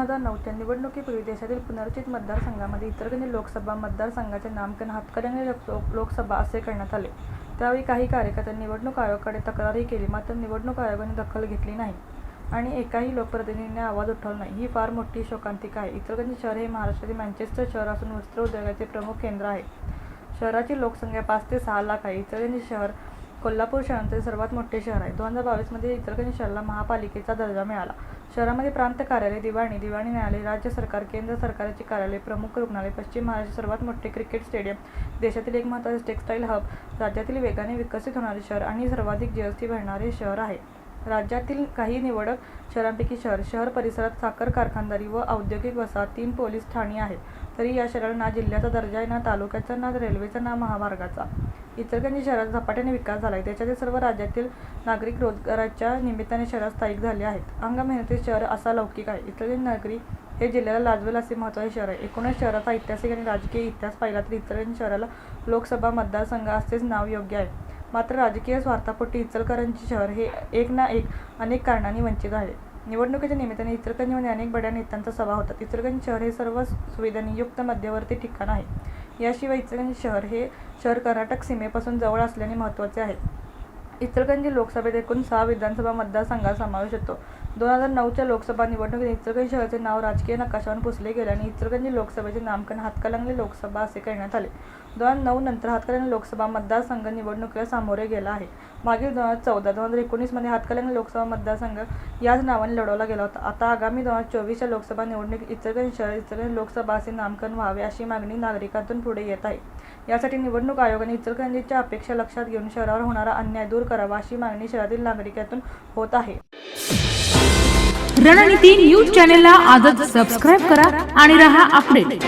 हजार नऊच्या निवडणुकीपूर्वी देशातील पुनर्रचित मतदारसंघामध्ये इचलकरंजी लोकसभा मतदारसंघाचे नामकरण हातकणंगले लोक- लोकसभा असे करण्यात आले. त्यावेळी काही कार्यकर्त्यांनी निवडणूक आयोगाकडे तक्रारही केली मात्र निवडणूक आयोगाने दखल घेतली नाही आणि एकाही लोकप्रतिनिधीने आवाज उठवला नाही. ही फार मोठी शोकांतिका आहे. इतरगंज शहर हे महाराष्ट्रातील मँचेस्टर शहर असून वस्त्र उद्योगाचे प्रमुख केंद्र आहे. शहराची लोकसंख्या पाच ते सहा लाख आहे. इतरगंज शहर कोल्हापूर शहराचे सर्वात मोठे शहर आहे. दोन हजार बावीसमध्ये इचलकरंजी शहराला महापालिकेचा दर्जा मिळाला. शहरामध्ये प्रांत कार्यालय दिवाणी दिवाणी न्यायालय राज्य सरकार केंद्र सरकारचे कार्यालय प्रमुख रुग्णालय पश्चिम महाराष्ट्र सर्वात मोठे क्रिकेट स्टेडियम देशातील एक महत्त्वाचे टेक्स्टाईल हब राज्यातील वेगाने विकसित होणारे शहर आणि सर्वाधिक जीएसटी भरणारे शहर आहे. राज्यातील काही निवडक शहरांपैकी शहर शहर परिसरात साखर कारखानदारी व औद्योगिक वसाहत तीन पोलीस ठाणी आहेत. तरी या शहराला ना जिल्ह्याचा दर्जा आहे ना तालुक्याचा ना रेल्वेचा ना महामार्गाचा. इचलकरंजी शहरात झपाट्याने विकास झाला आहे त्याच्यातील सर्व राज्यातील नागरिक रोजगाराच्या निमित्ताने शहरात स्थायिक झाले आहेत. अंग मेहनती शहर असा लौकिक आहे. इचलकरंजी नागरी हे जिल्ह्याला लाजवेल असे महत्त्वाचे शहर आहे. एकूणच शहराचा ऐतिहासिक आणि राजकीय इतिहास पाहिला तर इचलकरंजी शहराला लोकसभा मतदारसंघ असेच नाव योग्य आहे. मात्र राजकीय स्वार्थापोटी इचलकरंजी शहर हे एक ना एक अनेक कारणांनी वंचित आहे. निवडणुकीच्या निमित्ताने इचलकरंजीमध्ये अनेक बड्या नेत्यांचा सभा होतात. इचलकरंजी शहर हे सर्व सुविधांनी युक्त मध्यवर्ती ठिकाण आहे. याशिवाय इचलकरंजी शहर हे शहर कर्नाटक सीमेपासून जवळ असल्याने महत्त्वाचे आहे. इचलकरंजी लोकसभेत एकूण सहा विधानसभा मतदारसंघात समावेश होतो. दोन हजार नऊच्या लोकसभा निवडणुकीत इचलकरंजी शहराचे नाव राजकीय नकाशावर पुसले गेले आणि इचलकरंजी लोकसभेचे नामकरण हातकणंगले लोकसभा असे करण्यात आले. दोन हजार नऊ नंतर हातकणंगले लोकसभा मतदारसंघ निवडणुकीला सामोरे गेला आहे. मागील दोन हजार चौदा दोन हजार एकोणीसमध्ये हातकणंगले लोकसभा मतदारसंघ याच नावाने लढवला गेला होता. आता आगामी दोन हजार चोवीसच्या लोकसभा निवडणुकीत इचलकरंजी शहर इचलकरंजी लोकसभा असे नामकरण व्हावे अशी मागणी नागरिकांतून पुढे येत आहे. यासाठी निवडणूक आयोगाने इचलकरंजीच्या अपेक्षा लक्षात घेऊन शहरावर होणारा अन्याय दूर करावा अशी मागणी शहरातील नागरिकांतून होत आहे. रणनीती न्यूज चॅनेलला आजच सबस्क्राईब करा आणि रहा अपडेट